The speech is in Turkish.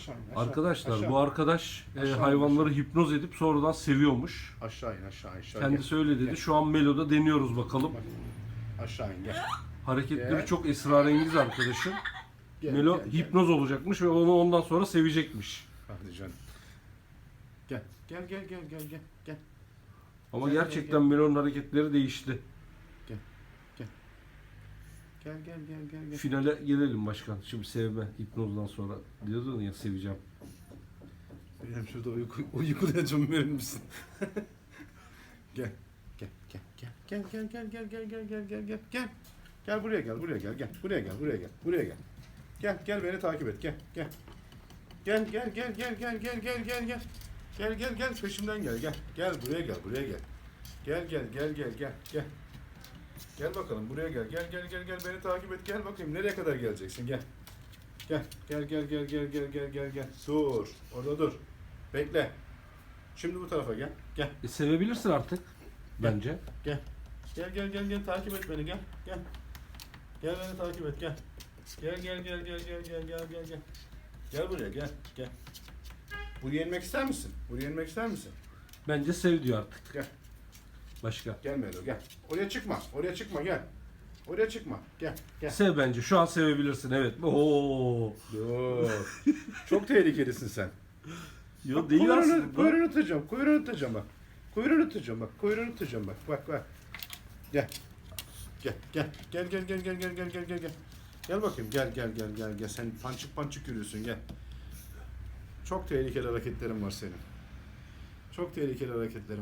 aşağı in. Aşağı, Arkadaşlar aşağı. bu arkadaş e, Aşağı, hayvanları hipnoz edip sonradan seviyormuş. Aşağı in aşağı in. Aşağı Kendisi öyle dedi. Gel. Şu an Melo'da deniyoruz bakalım. Bak. Aşağı in gel. Hareketleri Gel. çok esrarengiz arkadaşın. Gel, Melo gel, gel. hipnoz olacakmış ve onu ondan sonra sevecekmiş. Hadi canım. Gel. Gel gel gel gel gel. Gel. Ama Gel, gerçekten gel, Melo'nun hareketleri değişti. Gel gel gel gel gel. Finale gelelim başkan. Şimdi sevme hipnozdan sonra. Diyordun ya seveceğim. Benim şurada uyku, uykulayacağım verir misin? gel. Gel gel gel gel gel gel gel gel gel gel gel gel. Gel buraya gel buraya gel gel buraya gel buraya gel buraya gel. Gel gel beni takip et gel gel. Gel gel gel gel gel gel gel gel gel. Gel gel gel peşimden gel gel. Gel buraya gel buraya gel. Gel gel gel gel gel gel. Gel bakalım buraya gel. Gel gel gel gel beni takip et. Gel bakayım nereye kadar geleceksin gel. Gel gel gel gel gel gel gel gel gel. Dur. Orada dur. Bekle. Şimdi bu tarafa gel. Gel. E, sevebilirsin artık. Bence. Gel. Gel gel gel gel takip et beni gel. Gel. Gel beni takip et gel. Gel gel gel gel gel gel gel gel gel. Gel buraya gel gel. Buraya inmek ister misin? Buraya inmek ister misin? Bence sev diyor artık. Gel. Başka. Gel Melo gel. Oraya çıkma. Oraya çıkma gel. Oraya çıkma. Gel. Gel. Sev bence. Şu an sevebilirsin. Evet. Oo. Dur. Çok tehlikelisin sen. Yo Bak, değil kuyruğunu, aslında. Kuyruğunu tutacağım. Kuyruğunu tutacağım bak. Kuyruğunu tutacağım bak. Kuyruğunu tutacağım bak. Bak bak. Gel. Gel gel gel gel gel gel gel gel gel gel gel. Gel bakayım gel gel gel gel gel. Sen pançık pançık yürüyorsun gel. Çok tehlikeli hareketlerin var senin. Çok tehlikeli hareketlerin